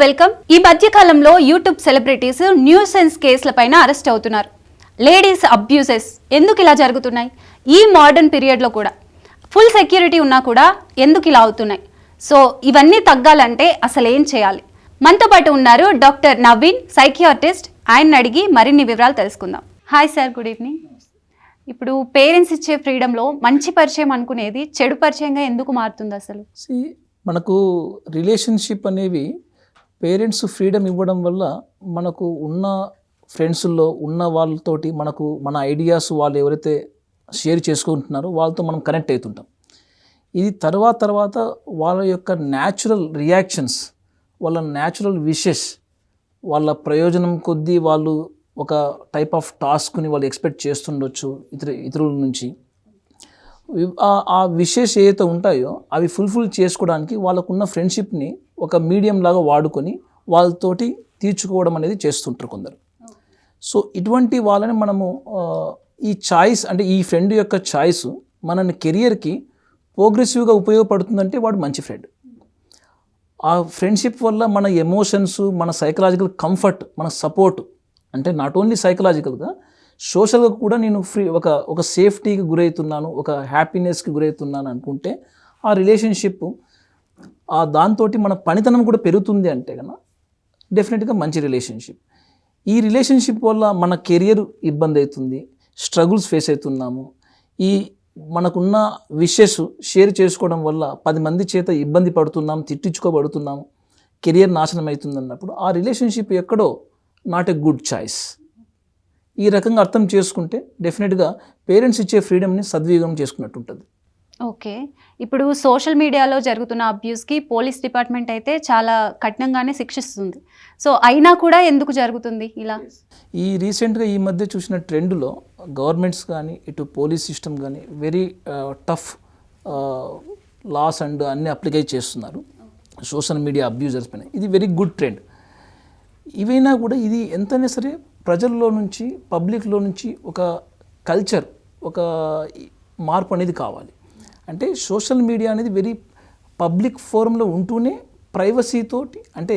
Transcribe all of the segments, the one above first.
Welcome. ఈ మధ్య కాలంలో యూట్యూబ్ సెలబ్రిటీస్ న్యూసెన్స్ కేసులపైన అరెస్ట్ అవుతున్నారు. లేడీస్ అబ్యూసెస్ ఎందుకు ఇలా జరుగుతున్నాయి? ఈ మోడర్న్ పీరియడ్లో కూడా. ఫుల్ సెక్యూరిటీ ఉన్నా కూడా ఎందుకు ఇలా అవుతున్నాయి? సో ఇవన్నీ తగ్గాలంటే అసలు ఏం చేయాలి? మనతో పాటు ఉన్నారు డాక్టర్ నవీన్ సైకియాటిస్ట్ ఆయన అడిగి మరిన్ని వివరాలు తెలుసుకుందాం. Hi sir good evening. ఇప్పుడు పేరెంట్స్ ఇచ్చే ఫ్రీడంలో మంచి పరిచయం అనుకునేది చెడు పరిచయంగా ఎందుకు మారుతుంది అసలు? మనకు రిలేషన్షిప్ అనేవి పేరెంట్స్ ఫ్రీడమ్ ఇవ్వడం వల్ల మనకు ఉన్న ఫ్రెండ్స్లో ఉన్న వాళ్ళతోటి మనకు మన ఐడియాస్ వాళ్ళు ఎవరైతే షేర్ చేసుకుంటున్నారో వాళ్ళతో మనం కనెక్ట్ అవుతుంటాం. ఇది తర్వాత తర్వాత వాళ్ళ యొక్క న్యాచురల్ రియాక్షన్స్ వాళ్ళ న్యాచురల్ విషెస్ వాళ్ళ ప్రయోజనం కొద్దీ వాళ్ళు ఒక టైప్ ఆఫ్ టాస్క్ని వాళ్ళు ఎక్స్పెక్ట్ చేస్తుండొచ్చు ఇతర ఇతరుల నుంచి. ఆ- విషెస్ ఏదైతే ఉంటాయో అవి ఫుల్ఫిల్ చేసుకోవడానికి వాళ్ళకున్న ఫ్రెండ్షిప్ని ఒక మీడియం లాగా వాడుకొని వాళ్ళతోటి తీర్చుకోవడం అనేది చేస్తుంటారు కొందరు. సో ఇటువంటి వాళ్ళని మనము ఈ చాయిస్ అంటే ఈ ఫ్రెండ్ యొక్క చాయిస్ మన కెరియర్కి ప్రోగ్రెసివ్గా ఉపయోగపడుతుందంటే వాడు మంచి ఫ్రెండ్. ఆ ఫ్రెండ్షిప్ వల్ల మన ఎమోషన్స్ మన సైకలాజికల్ కంఫర్ట్ మన సపోర్ట్ అంటే నాట్ ఓన్లీ సైకలాజికల్గా సోషల్గా కూడా నేను ఫ్రీ ఒక ఒక సేఫ్టీకి గురవుతున్నాను ఒక హ్యాపీనెస్కి గురవుతున్నాను అనుకుంటే ఆ రిలేషన్షిప్ ఆ దాంతో మన పనితనం కూడా పెరుగుతుంది అంటే కన్నా డెఫినెట్గా మంచి రిలేషన్షిప్ ఈ రిలేషన్షిప్ వల్ల మన కెరియర్ ఇబ్బంది అవుతుంది స్ట్రగుల్స్ ఫేస్ అవుతున్నాము. ఈ మనకున్న విషెస్ షేర్ చేసుకోవడం వల్ల పది మంది చేత ఇబ్బంది పడుతున్నాం తిట్టించుకోబడుతున్నాం కెరియర్ నాశనం అవుతుంది అన్నప్పుడు ఆ రిలేషన్షిప్ ఎక్కడో నాట్ ఎ గుడ్ చాయిస్ ఈ రకంగా అర్థం చేసుకుంటే డెఫినెట్గా పేరెంట్స్ ఇచ్చే ఫ్రీడమ్ని సద్వినియోగం చేసుకున్నట్టు ఉంటుంది. ఓకే. ఇప్పుడు సోషల్ మీడియాలో జరుగుతున్న అబ్యూస్కి పోలీస్ డిపార్ట్మెంట్ అయితే చాలా కఠినంగానే శిక్షిస్తుంది. సో అయినా కూడా ఎందుకు జరుగుతుంది ఇలా? ఈ రీసెంట్గా ఈ మధ్య చూసిన ట్రెండ్లో గవర్నమెంట్స్ కానీ ఇటు పోలీస్ సిస్టమ్ కానీ వెరీ టఫ్ లాస్ అండ్ అన్ని అప్లికై చేస్తున్నారు. సోషల్ మీడియా అబ్యూజర్స్ పైన. ఇది వెరీ గుడ్ ట్రెండ్. ఇవైనా కూడా ఇది ఎంతైనా సరే ప్రజల్లో నుంచి పబ్లిక్లో నుంచి ఒక కల్చర్ ఒక మార్పు అనేది కావాలి. అంటే సోషల్ మీడియా అనేది వెరీ పబ్లిక్ ఫోరంలో ఉంటూనే ప్రైవసీతోటి అంటే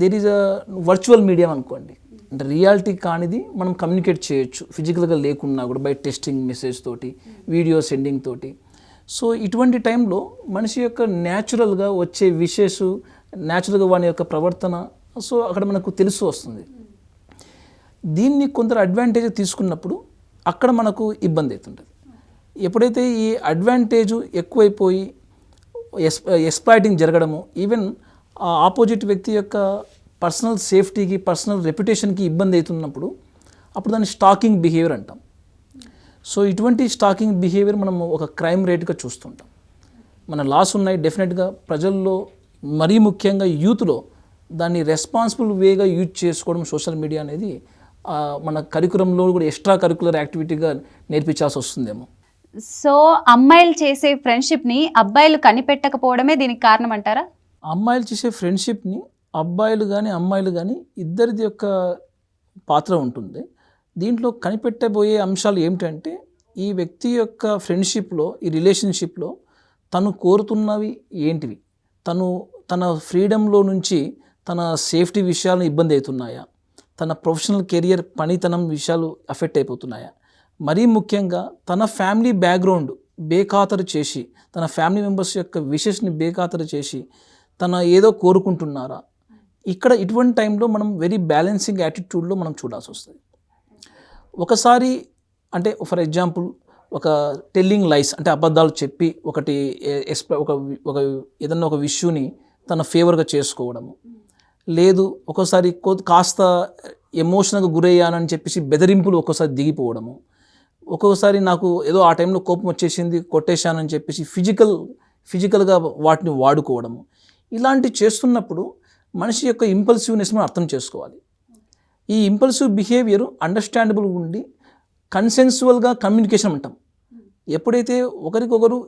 there is a virtual media అనుకోండి. అంటే రియాలిటీ కానిది మనం కమ్యూనికేట్ చేయొచ్చు ఫిజికల్గా లేకున్నా కూడా బై టెస్టింగ్ మెసేజ్ తోటి వీడియో సెండింగ్ తోటి. సో ఇటువంటి టైంలో మనిషి యొక్క న్యాచురల్గా వచ్చే విషెస్ న్యాచురల్గా వాని యొక్క ప్రవర్తన సో అక్కడ మనకు తెలుసు వస్తుంది. దీన్ని కొందరు అడ్వాంటేజ్ తీసుకున్నప్పుడు అక్కడ మనకు ఇబ్బంది అవుతుంటుంది. ఎప్పుడైతే ఈ అడ్వాంటేజ్ ఎక్కువైపోయి ఎస్ ఎక్స్ప్లాయిటింగ్ జరగడము ఈవెన్ ఆ ఆపోజిట్ వ్యక్తి యొక్క పర్సనల్ సేఫ్టీకి పర్సనల్ రెప్యుటేషన్కి ఇబ్బంది అవుతున్నప్పుడు అప్పుడు దాన్ని స్టాకింగ్ బిహేవియర్ అంటాం. సో ఇటువంటి స్టాకింగ్ బిహేవియర్ మనం ఒక క్రైమ్ రేట్గా చూస్తుంటాం. మన లాస్ ఉన్నాయి డెఫినెట్గా ప్రజల్లో మరీ ముఖ్యంగా యూత్లో దాన్ని రెస్పాన్సిబుల్ వేగా యూజ్ చేసుకోవడం సోషల్ మీడియా అనేది మన కరికులంలో కూడా ఎక్స్ట్రా కరికులర్ యాక్టివిటీగా నేర్పించాల్సి వస్తుందేమో. సో అమ్మాయిలు చేసే ఫ్రెండ్షిప్ని అబ్బాయిలు కనిపెట్టకపోవడమే దీనికి కారణం అంటారా అమ్మాయిలు చేసే ఫ్రెండ్షిప్ని అబ్బాయిలు కానీ అమ్మాయిలు కానీ ఇద్దరిది యొక్క పాత్ర ఉంటుంది. దీంట్లో కనిపెట్టబోయే అంశాలు ఏమిటంటే ఈ వ్యక్తి యొక్క ఫ్రెండ్షిప్లో ఈ రిలేషన్షిప్లో తను కోరుతున్నవి ఏంటివి? తను తన ఫ్రీడంలో నుంచి తన సేఫ్టీ విషయాలు ఇబ్బంది అవుతున్నాయా? తన ప్రొఫెషనల్ కెరియర్ పనితనం విషయాలు అఫెక్ట్ అయిపోతున్నాయా? మరీ ముఖ్యంగా తన ఫ్యామిలీ బ్యాక్గ్రౌండ్ బేఖాతరు చేసి తన ఫ్యామిలీ మెంబర్స్ యొక్క విషెస్ని బేఖాతరు చేసి తన ఏదో కోరుకుంటున్నారా? ఇక్కడ ఇటువంటి టైంలో మనం వెరీ బ్యాలెన్సింగ్ యాటిట్యూడ్లో మనం చూడాల్సి వస్తుంది. ఒకసారి అంటే ఫర్ ఎగ్జాంపుల్ ఒక టెల్లింగ్ లైస్ అంటే అబద్ధాలు చెప్పి ఒకటి ఎ- ఒక ఒక ఏదన్నా ఒక విష్యూని తన ఫేవర్గా చేసుకోవడము. లేదు ఒక్కోసారి కాస్త ఎమోషనల్గా గురయ్యానని చెప్పేసి బెదిరింపులు ఒక్కోసారి దిగిపోవడము. ఒక్కొక్కసారి నాకు ఏదో ఆ టైంలో కోపం వచ్చేసింది కొట్టేశానని చెప్పేసి ఫిజికల్ ఫిజికల్గా వాటిని వాడుకోవడము. ఇలాంటివి చేస్తున్నప్పుడు మనిషి యొక్క ఇంపల్సివ్నెస్ మనం అర్థం చేసుకోవాలి. ఈ ఇంపల్సివ్ బిహేవియర్ అండర్స్టాండబుల్ ఉండి కన్సెన్సువల్గా కమ్యూనికేషన్ అంటాం. ఎప్పుడైతే ఒకరికొకరు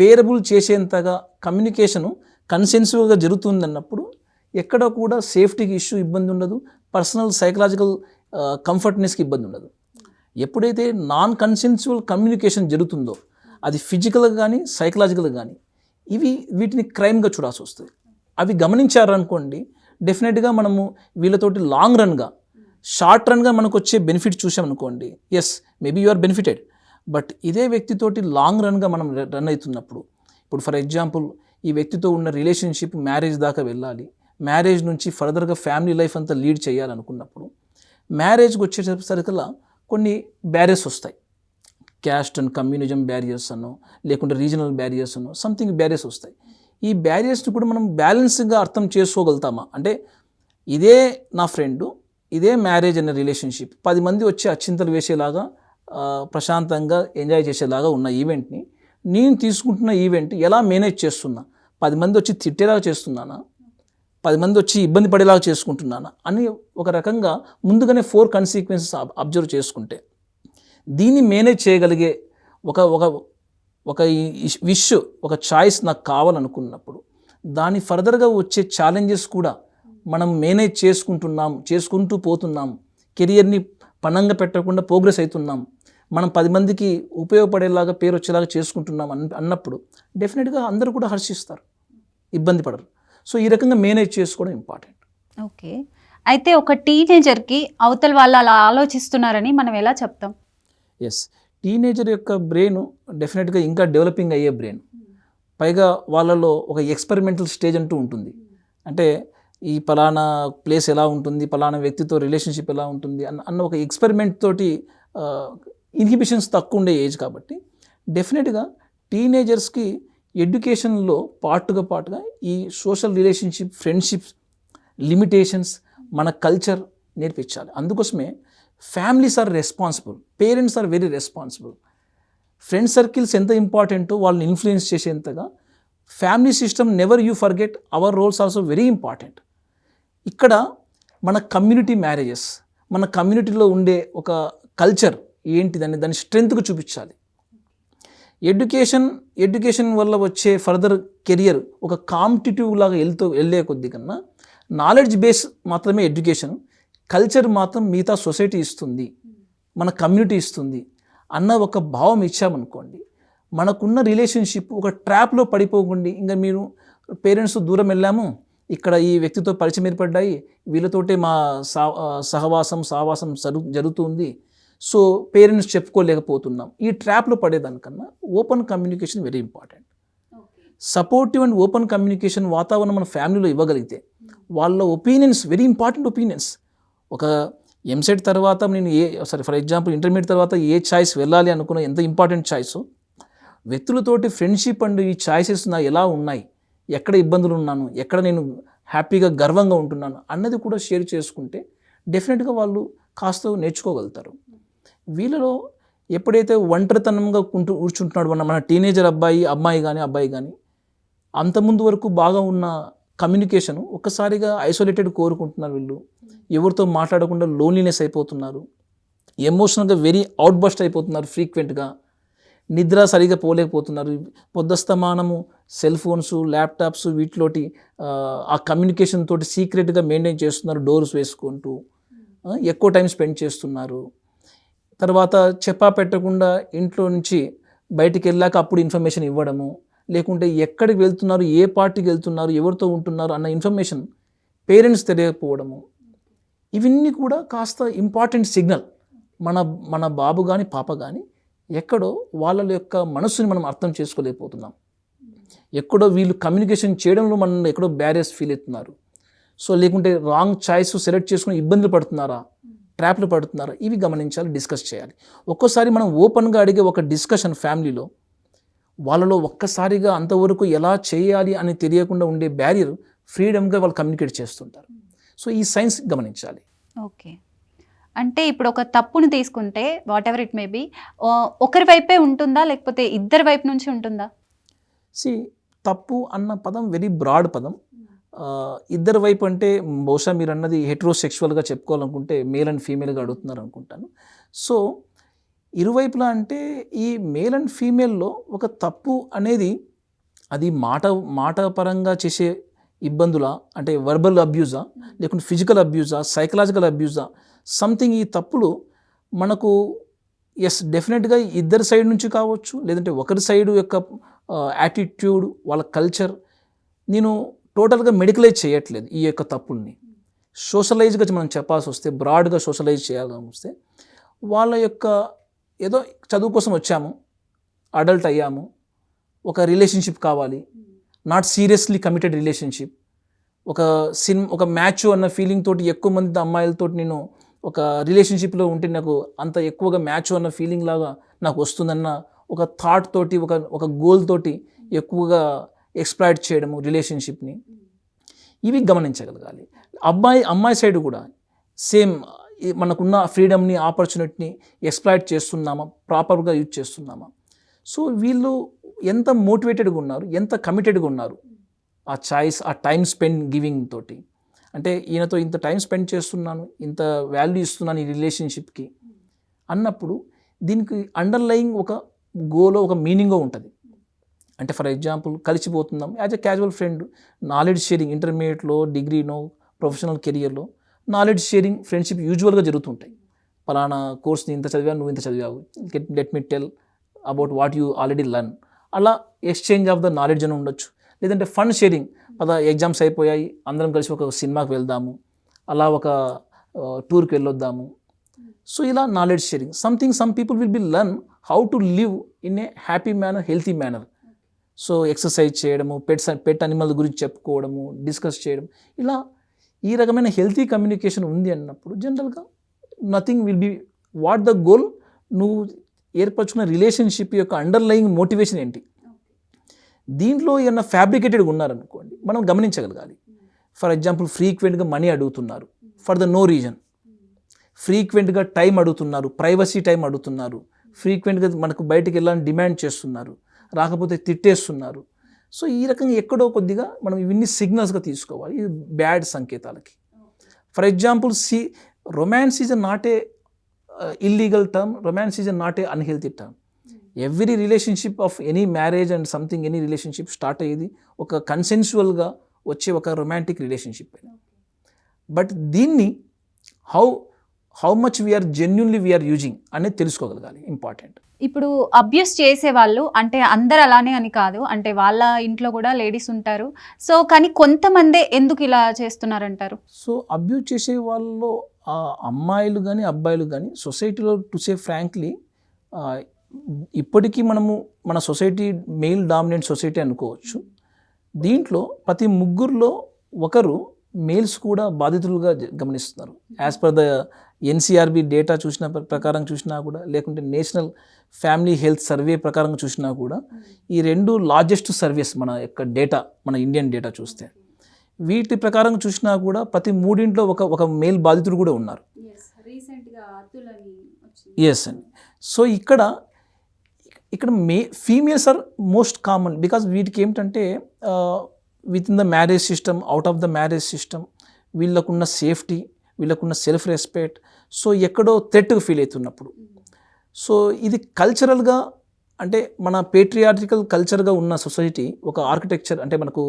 బేరబుల్ చేసేంతగా కమ్యూనికేషను కన్సెన్సువల్గా జరుగుతుందన్నప్పుడు ఎక్కడ కూడా సేఫ్టీకి ఇష్యూ ఇబ్బంది ఉండదు పర్సనల్ సైకలాజికల్ కంఫర్ట్నెస్కి ఇబ్బంది ఉండదు ఎప్పుడైతే నాన్ కన్సెన్సువల్ కమ్యూనికేషన్ జరుగుతుందో అది ఫిజికల్గా కానీ సైకలాజికల్గా కానీ ఇవి వీటిని క్రైమ్గా చూడాల్సి వస్తుంది. అవి గమనించారనుకోండి డెఫినెట్గా మనము వీళ్ళతోటి లాంగ్ రన్గా షార్ట్ రన్గా మనకు వచ్చే benefit చూసామనుకోండి yes maybe you are benefited but ఇదే వ్యక్తితోటి లాంగ్ రన్గా మనం రన్ అవుతున్నప్పుడు ఇప్పుడు ఫర్ ఎగ్జాంపుల్ ఈ వ్యక్తితో ఉన్న రిలేషన్షిప్ మ్యారేజ్ దాకా వెళ్ళాలి మ్యారేజ్ నుంచి ఫర్దర్గా ఫ్యామిలీ లైఫ్ అంతా లీడ్ చేయాలనుకున్నప్పుడు మ్యారేజ్కి వచ్చేసరికల్లా కొన్ని బ్యారియర్స్ వస్తాయి. క్యాస్ట్ అండ్ కమ్యూనిజం బ్యారియర్స్ అను లేకుంటే రీజనల్ బ్యారియర్స్ అను సంథింగ్ బ్యారియర్స్ వస్తాయి. ఈ బ్యారియర్స్ని కూడా మనం బ్యాలెన్స్గా అర్థం చేసుకోగలుగుతామా? అంటే ఇదే నా ఫ్రెండు ఇదే మ్యారేజ్ అనే రిలేషన్షిప్ పది మంది వచ్చి అచ్చింతలు వేసేలాగా ప్రశాంతంగా ఎంజాయ్ చేసేలాగా ఉన్న ఈవెంట్ని నేను తీసుకుంటున్న ఈవెంట్ ఎలా మేనేజ్ చేస్తున్నా? పది మంది వచ్చి తిట్టేలాగా చేస్తున్నానా? పది మంది వచ్చి ఇబ్బంది పడేలాగా చేసుకుంటున్నాను అని ఒక రకంగా ముందుగానే ఫోర్ కన్సీక్వెన్సెస్ అబ్జర్వ్ చేసుకుంటే దీన్ని మేనేజ్ చేయగలిగే ఒక ఒక ఒక విష్ ఒక చాయిస్ నాకు కావాలనుకున్నప్పుడు దాని ఫర్దర్గా వచ్చే ఛాలెంజెస్ కూడా మనం మేనేజ్ చేసుకుంటున్నాం చేసుకుంటూ పోతున్నాం కెరియర్ని పణంగా పెట్టకుండా ప్రోగ్రెస్ అవుతున్నాం మనం పది మందికి ఉపయోగపడేలాగా పేరు వచ్చేలాగా చేసుకుంటున్నాం అన్నప్పుడు డెఫినెట్గా అందరూ కూడా హర్షిస్తారు ఇబ్బంది పడరు. సో ఈ రకంగా మేనేజ్ చేసుకోవడం ఇంపార్టెంట్. ఓకే. అయితే ఒక టీనేజర్కి అవతల వాళ్ళు అలా ఆలోచిస్తున్నారని మనం ఎలా చెప్తాం? ఎస్ టీనేజర్ యొక్క బ్రెయిన్ డెఫినెట్గా ఇంకా డెవలపింగ్ అయ్యే బ్రెయిన్. పైగా వాళ్ళలో ఒక ఎక్స్పెరిమెంటల్ స్టేజ్ అంటూ ఉంటుంది. అంటే ఈ పలానా ప్లేస్ ఎలా ఉంటుంది పలానా వ్యక్తితో రిలేషన్షిప్ ఎలా ఉంటుంది అన్న అన్న ఒక ఎక్స్పెరిమెంట్ తోటి ఇన్హిబిషన్స్ తక్కువ ఉండే ఏజ్ కాబట్టి డెఫినెట్గా టీనేజర్స్కి ఎడ్యుకేషన్లో పార్ట్గా పాటుగా ఈ సోషల్ రిలేషన్షిప్ ఫ్రెండ్షిప్స్ లిమిటేషన్స్ మన కల్చర్ నేర్పించాలి. అందుకోసమే families are responsible parents are very responsible. Friend circles ఎంత ఇంపార్టెంటో వాళ్ళని influence చేసేంతగా family system never you forget our roles also very important. ఇక్కడ మన కమ్యూనిటీ మ్యారేజెస్ మన కమ్యూనిటీలో ఉండే ఒక కల్చర్ ఏంటిదని దాని స్ట్రెంగ్త్కు చూపించాలి. ఎడ్యుకేషన్ ఎడ్యుకేషన్ వల్ల వచ్చే ఫర్దర్ కెరియర్ ఒక కాంపిటేటివ్ లాగా వెళ్తూ వెళ్ళే కొద్ది కన్నా నాలెడ్జ్ బేస్ మాత్రమే ఎడ్యుకేషన్ కల్చర్ మాత్రం మిగతా సొసైటీ ఇస్తుంది మన కమ్యూనిటీ ఇస్తుంది అన్న ఒక భావం ఇచ్చామనుకోండి మనకున్న రిలేషన్షిప్ ఒక ట్రాప్లో పడిపోకండి. ఇంకా మీరు పేరెంట్స్ దూరం వెళ్ళాము ఇక్కడ ఈ వ్యక్తితో పరిచయం ఏర్పడ్డాయి వీళ్ళతోటే మా సా సహవాసం సావాసం జరుగుతుంది సో పేరెంట్స్ చెప్పుకోలేకపోతున్నాం. ఈ ట్రాప్లో పడేదానికన్నా open communication very important. Supportive and open communication వాతావరణం మన ఫ్యామిలీలో ఇవ్వగలిగితే వాళ్ళ ఒపీనియన్స్ వెరీ ఇంపార్టెంట్ ఒపీనియన్స్. ఒక ఎంసెట్ తర్వాత నేను ఏ సారీ ఫర్ ఎగ్జాంపుల్ ఇంటర్మీడియట్ తర్వాత ఏ చాయిస్ వెళ్ళాలి అనుకున్న ఎంత ఇంపార్టెంట్ చాయిస్ వ్యక్తులతోటి ఫ్రెండ్షిప్ అండ్ ఈ చాయిసెస్ నా ఎలా ఉన్నాయి ఎక్కడ ఇబ్బందులు ఉన్నాను ఎక్కడ నేను హ్యాపీగా గర్వంగా ఉంటున్నాను అన్నది కూడా షేర్ చేసుకుంటే డెఫినెట్గా వాళ్ళు కాస్త నేర్చుకోగలుగుతారు. వీళ్ళలో ఎప్పుడైతే ఒంటరితనంగా ఉంటూ కూర్చుంటున్నాడు మన మన టీనేజర్ అబ్బాయి అమ్మాయి కానీ అబ్బాయి కానీ అంతకుముందు వరకు బాగా ఉన్న కమ్యూనికేషన్ ఒక్కసారిగా ఐసోలేటెడ్ కోరుకుంటున్నారు వీళ్ళు. ఎవరితో మాట్లాడకుండా లోన్లీనెస్ అయిపోతున్నారు. ఎమోషనల్గా వెరీ అవుట్బస్ట్ అయిపోతున్నారు ఫ్రీక్వెంట్గా నిద్ర సరిగా పోలేకపోతున్నారు. పొద్దస్తమానము సెల్ ఫోన్స్ ల్యాప్టాప్స్ వీటిలోటి ఆ, కమ్యూనికేషన్ తోటి సీక్రెట్గా మెయింటైన్ చేస్తున్నారు డోర్స్ వేసుకుంటూ ఎక్కువ టైం స్పెండ్ చేస్తున్నారు. తర్వాత చెప్పా పెట్టకుండా ఇంట్లో నుంచి బయటికి వెళ్ళాక అప్పుడు ఇన్ఫర్మేషన్ ఇవ్వడము లేకుంటే ఎక్కడికి వెళ్తున్నారు ఏ పార్టీకి వెళ్తున్నారు ఎవరితో ఉంటున్నారు అన్న ఇన్ఫర్మేషన్ పేరెంట్స్ తెలియకపోవడము. ఇవన్నీ కూడా కాస్త ఇంపార్టెంట్ సిగ్నల్ మన మన బాబు కానీ పాప కానీ ఎక్కడో వాళ్ళ యొక్క మనస్సుని మనం అర్థం చేసుకోలేకపోతున్నాం. ఎక్కడో వీళ్ళు కమ్యూనికేషన్ చేయడంలో మనం ఎక్కడో బ్యారియర్స్ ఫీల్ అవుతున్నారు సో లేకుంటే రాంగ్ చాయిస్ సెలెక్ట్ చేసుకుని ఇబ్బందులు పడుతున్నారా? ట్రాప్లు పడుతున్నారా ఇవి గమనించాలి డిస్కస్ చేయాలి. ఒక్కోసారి మనం ఓపెన్గా అడిగే ఒక డిస్కషన్ ఫ్యామిలీలో వాళ్ళలో ఒక్కసారిగా అంతవరకు ఎలా చేయాలి అని తెలియకుండా ఉండే బ్యారియర్ ఫ్రీడమ్గా వాళ్ళు కమ్యూనికేట్ చేస్తుంటారు. సో ఈ సైన్స్ గమనించాలి. ఓకే. అంటే ఇప్పుడు ఒక తప్పుని తీసుకుంటే whatever it may be ఒకరి వైపే ఉంటుందా? లేకపోతే ఇద్దరి వైపు నుంచి ఉంటుందా? సి తప్పు అన్న పదం వెరీ బ్రాడ్ పదం. ఇద్దరి వైపు అంటే బహుశా మీరు అన్నది హెట్రోసెక్షువల్గా చెప్పుకోవాలనుకుంటే మేల్ అండ్ ఫీమేల్గా అడుగుతున్నారు అనుకుంటాను. సో ఇరువైపులా అంటే ఈ మేల్ అండ్ ఫీమేల్లో ఒక తప్పు అనేది అది మాట మాట పరంగా చేసే ఇబ్బందులా అంటే వర్బల్ అబ్యూజా లేకుంటే ఫిజికల్ అబ్యూజా సైకలాజికల్ అబ్యూజా సంథింగ్ ఈ తప్పులు మనకు ఎస్ డెఫినెట్గా ఇద్దరి సైడ్ నుంచి కావచ్చు లేదంటే ఒకరి సైడ్ యొక్క యాటిట్యూడ్ వాళ్ళ కల్చర్ నేను టోటల్గా మెడికలైజ్ చేయట్లేదు ఈ యొక్క తప్పుల్ని. సోషలైజ్గా మనం చెప్పాల్సి వస్తే బ్రాడ్గా సోషలైజ్ చేయాలని వస్తే వాళ్ళ యొక్క ఏదో చదువు కోసం వచ్చాము అడల్ట్ అయ్యాము ఒక రిలేషన్షిప్ కావాలి నాట్ సీరియస్లీ కమిటెడ్ రిలేషన్షిప్. ఒక సినిమా ఒక మ్యాచ్ అన్న ఫీలింగ్ తోటి ఎక్కువ మంది అమ్మాయిలతో నేను ఒక రిలేషన్షిప్లో ఉంటే నాకు అంత ఎక్కువగా మ్యాచ్ అన్న ఫీలింగ్ లాగా నాకు వస్తుందన్న ఒక థాట్ తోటి ఒక ఒక గోల్ తోటి ఎక్కువగా ఎక్స్ప్లాయిట్ చేయడము రిలేషన్షిప్ని ఇవి గమనించగలగాలి. అబ్బాయి అమ్మాయి సైడ్ కూడా సేమ్ మనకున్న ఫ్రీడమ్ని ఆపర్చునిటీని ఎక్స్ప్లాయిట్ చేస్తున్నామా ప్రాపర్గా యూజ్ చేస్తున్నామా? సో వీళ్ళు ఎంత మోటివేటెడ్గా ఉన్నారు ఎంత కమిటెడ్గా ఉన్నారు ఆ చాయిస్ ఆ టైం స్పెండ్ గివింగ్ తోటి. అంటే ఈయనతో ఇంత టైం స్పెండ్ చేస్తున్నాను ఇంత వాల్యూ ఇస్తున్నాను ఈ రిలేషన్షిప్కి అన్నప్పుడు దీనికి అండర్లయింగ్ ఒక గోలో ఒక మీనింగో ఉంటుంది. అంటే for example కలిసిపోతున్నాం as a casual friend knowledge sharing ఇంటర్మీడియట్లో డిగ్రీనో ప్రొఫెషనల్ కెరియర్లో నాలెడ్జ్ షేరింగ్ ఫ్రెండ్షిప్ యూజువల్గా జరుగుతుంటాయి. పలానా కోర్స్ని ఇంత చదివాను నువ్వు ఇంత చదివావు. Get let me tell about what you already learn. అలా ఎక్స్చేంజ్ ఆఫ్ ద నాలెడ్జ్ అని ఉండొచ్చు. లేదంటే ఫండ్ షేరింగ్. పద ఎగ్జామ్స్ అయిపోయాయి అందరం కలిసి ఒక సినిమాకి వెళ్దాము. అలా ఒక టూర్కి వెళ్ళొద్దాము. సో ఇలా knowledge sharing. Something some people will be learn how to live in a happy manner healthy manner so exercise చేయడము పెట్స్ పెట్ అనిమల్ గురించి చెప్పుకోవడము డిస్కస్ చేయడం ఇలా ఈ రకమైన హెల్తీ కమ్యూనికేషన్ ఉంది అన్నప్పుడు జనరల్గా nothing will be what the goal నువ్వు ఏర్పరచుకున్న రిలేషన్షిప్ యొక్క అండర్లయింగ్ మోటివేషన్ ఏంటి? దీంట్లో ఏమన్నా ఫ్యాబ్రికేటెడ్గా ఉన్నారనుకోండి మనం గమనించగలగాలి. ఫర్ ఎగ్జాంపుల్ ఫ్రీక్వెంట్గా మనీ అడుగుతున్నారు ఫర్ ద నో రీజన్. ఫ్రీక్వెంట్గా టైం అడుగుతున్నారు ప్రైవసీ టైం అడుగుతున్నారు ఫ్రీక్వెంట్గా మనకు బయటకు వెళ్ళాలని డిమాండ్ చేస్తున్నారు. రాకపోతే తిట్టేస్తున్నారు. సో ఈ రకంగా ఎక్కడో కొద్దిగా మనం ఇవన్నీ సిగ్నల్స్గా తీసుకోవాలి. ఇది bad సంకేతాలకి. For example see romance is not a illegal term. Romance is not a unhealthy term. Every relationship of any marriage and something any relationship start అయ్యేది ఒక కన్సెన్షువల్గా వచ్చే ఒక రొమాంటిక్ రిలేషన్షిప్. బట్ దీన్ని how how much we are genuinely we are using అనేది తెలుసుకోగలగాలి. Important ఇప్పుడు abuse చేసే వాళ్ళు అంటే అందరు అలానే అని కాదు అంటే వాళ్ళ ఇంట్లో కూడా లేడీస్ ఉంటారు. సో కానీ కొంతమందే ఎందుకు ఇలా చేస్తున్నారంటారు? సో అబ్యూజ్ చేసే వాళ్ళలో ఆ అమ్మాయిలు కానీ అబ్బాయిలు కానీ సొసైటీలో టు సే ఫ్రాంక్లీ ఇప్పటికీ మనము మన సొసైటీ మెయిల్ డామినెంట్ సొసైటీ అనుకోవచ్చు. దీంట్లో ప్రతి ముగ్గురులో ఒకరు మేల్స్ కూడా బాధితులుగా గమనిస్తున్నారు. As per the NCRB data చూసిన ప్ర- ప్రకారం చూసినా కూడా లేకుంటే నేషనల్ ఫ్యామిలీ హెల్త్ సర్వే ప్రకారం చూసినా కూడా ఈ రెండు లార్జెస్ట్ సర్వీస్ మన యొక్క డేటా మన ఇండియన్ డేటా చూస్తే. వీటి ప్రకారం చూసినా కూడా ప్రతి మూడింట్లో ఒక ఒక మేల్ బాధితుడు కూడా ఉన్నారు. ఎస్ అండి సో ఇక్కడ ఇక్కడ may females are most common because వీటికి ఏమిటంటే with in the marriage system out of the marriage system వీళ్ళకున్న సేఫ్టీ వీళ్ళకున్న సెల్ఫ్ రెస్పెక్ట్ సో ఎక్కడో థ్రెట్గా ఫీల్ అవుతున్నప్పుడు. సో ఇది కల్చరల్గా అంటే మన పేట్రియాటికల్ కల్చర్గా ఉన్న సొసైటీ ఒక ఆర్కిటెక్చర్ అంటే మనకు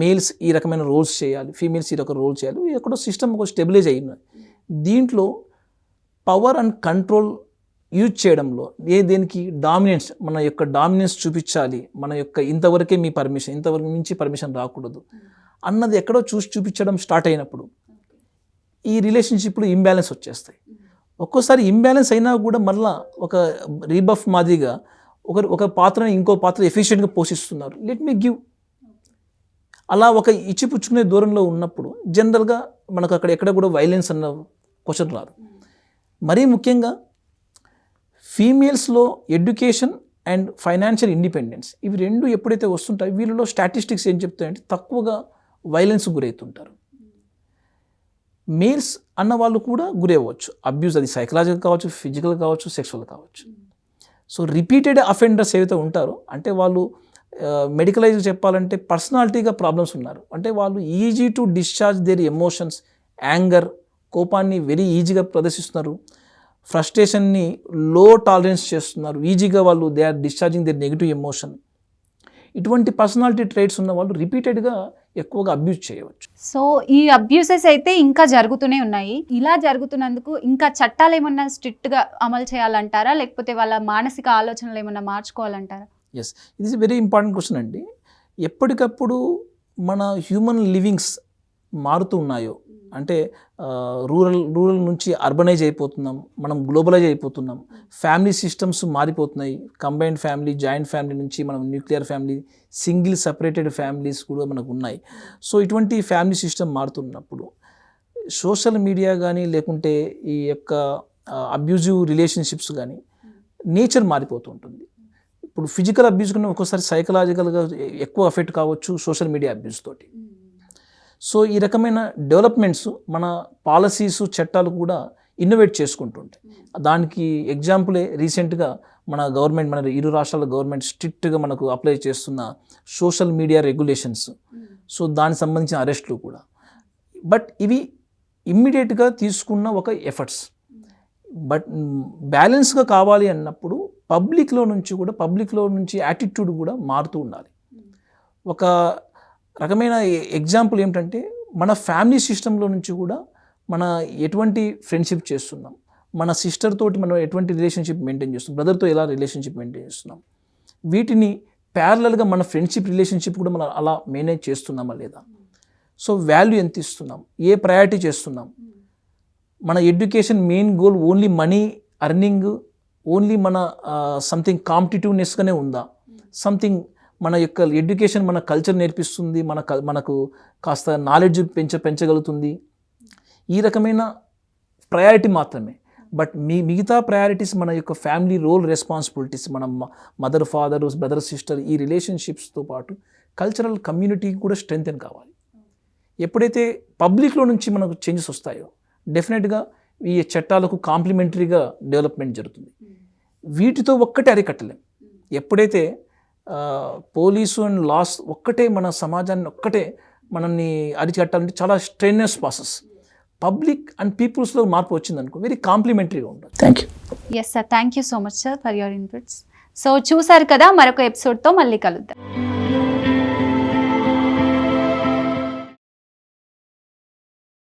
మేల్స్ ఈ రకమైన రోల్స్ చేయాలి ఫీమేల్స్ ఈ రకమైన రోల్స్ చేయాలి ఎక్కడో సిస్టమ్ ఒక స్టెబిలైజ్ అయ్యింది. దీంట్లో పవర్ అండ్ కంట్రోల్ యూజ్ చేయడంలో ఏ దేనికి డామినెన్స్ మన యొక్క డామినెన్స్ చూపించాలి మన యొక్క ఇంతవరకే మీ పర్మిషన్ ఇంతవరకు మించి పర్మిషన్ రాకూడదు అన్నది ఎక్కడో చూసి చూపించడం స్టార్ట్ అయినప్పుడు ఈ రిలేషన్షిప్లో ఇంబ్యాలెన్స్ వచ్చేస్తాయి. ఒక్కోసారి ఇంబ్యాలెన్స్ అయినా కూడా మళ్ళా ఒక రీబఫ్ మాదిరిగా ఒక ఒక పాత్రని ఇంకో పాత్ర ఎఫిషియెంట్గా పోషిస్తున్నారు. Let me give. అలా ఒక ఇచ్చిపుచ్చుకునే దూరంలో ఉన్నప్పుడు జనరల్గా మనకు అక్కడ ఎక్కడ కూడా వైలెన్స్ అన్న క్వశ్చన్ రాదు. మరీ ముఖ్యంగా ఫీమేల్స్లో ఎడ్యుకేషన్ అండ్ ఫైనాన్షియల్ ఇండిపెండెన్స్ ఇవి రెండు ఎప్పుడైతే వస్తుంటాయో వీళ్ళలో స్టాటిస్టిక్స్ ఏం చెప్తాయంటే తక్కువగా వైలెన్స్ గురవుతుంటారు. మేల్స్ అన్న వాళ్ళు కూడా గురవ్వచ్చు. అబ్యూస్ అది సైకలాజికల్ కావచ్చు ఫిజికల్ కావచ్చు సెక్షువల్ కావచ్చు. సో రిపీటెడ్ అఫెండర్స్ ఏవైతే ఉంటారో అంటే వాళ్ళు మెడికలైజ్ చెప్పాలంటే పర్సనాలిటీగా ప్రాబ్లమ్స్ ఉన్నారు. అంటే వాళ్ళు easy to discharge their emotions anger కోపాన్ని వెరీ ఈజీగా ప్రదర్శిస్తున్నారు. ఫ్రస్ట్రేషన్ని లో టాలరెన్స్ చేస్తున్నారు. ఈజీగా వాళ్ళు they are discharging their negative emotion ఇటువంటి పర్సనాలిటీ ట్రైట్స్ ఉన్న వాళ్ళు రిపీటెడ్గా ఎక్కువగా అబ్యూజ్ చేయవచ్చు. సో ఈ అబ్యూసెస్ అయితే ఇంకా జరుగుతూనే ఉన్నాయి. ఇలా జరుగుతున్నందుకు ఇంకా చట్టాలు ఏమన్నా స్ట్రిక్ట్గా అమలు చేయాలంటారా? లేకపోతే వాళ్ళ మానసిక ఆలోచనలు ఏమన్నా మార్చుకోవాలంటారా? ఎస్ ఇది వెరీ ఇంపార్టెంట్ క్వశ్చన్ అండి. ఎప్పటికప్పుడు మన హ్యూమన్ లివింగ్స్ మారుతూ ఉన్నాయో అంటే రూరల్ రూరల్ నుంచి అర్బనైజ్ అయిపోతున్నాం. మనం గ్లోబలైజ్ అయిపోతున్నాం. ఫ్యామిలీ సిస్టమ్స్ మారిపోతున్నాయి. కంబైన్డ్ ఫ్యామిలీ జాయింట్ ఫ్యామిలీ నుంచి మనం nuclear family single separated families కూడా మనకు ఉన్నాయి. సో ఇటువంటి ఫ్యామిలీ సిస్టమ్ మారుతున్నప్పుడు సోషల్ మీడియా కానీ లేకుంటే ఈ యొక్క అబ్యూజివ్ రిలేషన్షిప్స్ కానీ నేచర్ మారిపోతుంటుంది ఇప్పుడు ఫిజికల్ అబ్యూస్ కన్నా ఒక్కోసారి సైకలాజికల్గా ఎక్కువ ఎఫెక్ట్ కావచ్చు సోషల్ మీడియా అబ్యూస్ తోటి. సో ఈ రకమైన డెవలప్మెంట్స్ మన పాలసీస్ చట్టాలు కూడా ఇన్నోవేట్ చేసుకుంటుంటాయి. దానికి ఎగ్జాంపులే రీసెంట్గా మన గవర్నమెంట్ మన ఇరు రాష్ట్రాల గవర్నమెంట్ స్ట్రిక్ట్గా మనకు అప్లై చేస్తున్న సోషల్ మీడియా రెగ్యులేషన్స్. సో దానికి సంబంధించిన అరెస్టులు కూడా. బట్ ఇవి ఇమ్మీడియట్గా తీసుకున్న ఒక ఎఫర్ట్స్. బట్ బ్యాలెన్స్గా కావాలి అన్నప్పుడు పబ్లిక్లో నుంచి కూడా పబ్లిక్లో నుంచి యాటిట్యూడ్ కూడా మారుతూ ఉండాలి. ఒక రకమైన ఎగ్జాంపుల్ ఏంటంటే మన ఫ్యామిలీ సిస్టంలో నుంచి కూడా మన ఎటువంటి ఫ్రెండ్షిప్ చేస్తున్నాం మన సిస్టర్ తోటి మనం ఎటువంటి రిలేషన్షిప్ మెయింటైన్ చేస్తున్నాం బ్రదర్తో ఎలా రిలేషన్షిప్ మెయింటైన్ చేస్తున్నాం వీటిని ప్యారలల్గా మన ఫ్రెండ్షిప్ రిలేషన్షిప్ కూడా మనం అలా మేనేజ్ చేస్తున్నామా లేదా? సో వాల్యూ ఎంత ఇస్తున్నాం? ఏ ప్రయారిటీ చేస్తున్నాం? మన education main goal only money earning only మన సంథింగ్ కాంపిటేటివ్నెస్గానే ఉందా? సంథింగ్ మన యొక్క ఎడ్యుకేషన్ మన కల్చర్ నేర్పిస్తుంది మన క- మనకు కాస్త నాలెడ్జ్ పెంచ పెంచగలుగుతుంది. ఈ రకమైన ప్రయారిటీ మాత్రమే. బట్ మీ మిగతా ప్రయారిటీస్ మన యొక్క ఫ్యామిలీ రోల్ రెస్పాన్సిబిలిటీస్ మన మదర్ ఫాదర్ బ్రదర్ సిస్టర్ ఈ రిలేషన్షిప్స్తో పాటు కల్చరల్ కమ్యూనిటీ కూడా స్ట్రెంగ్తెన్ కావాలి. ఎప్పుడైతే పబ్లిక్లో నుంచి మనకు చేంజెస్ వస్తాయో డెఫినెట్గా ఈ చట్టాలకు కాంప్లిమెంటరీగా డెవలప్మెంట్ జరుగుతుంది. వీటితో ఒక్కటే అరికట్టలేం. ఎప్పుడైతే పోలీసు అండ్ లాస్ ఒక్కటే మన సమాజాన్ని ఒక్కటే మనల్ని అరికట్టాలంటే చాలా స్ట్రెయినస్ ప్రాసెస్ పబ్లిక్ అండ్ పీపుల్స్లో మార్పు వచ్చిందనుకో వెరీ కాంప్లిమెంటరీగా ఉంటుంది. Thank you yes sir thank you so much sir for your inputs so చూసారు కదా మరొక ఎపిసోడ్తో మళ్ళీ కలుద్దాం.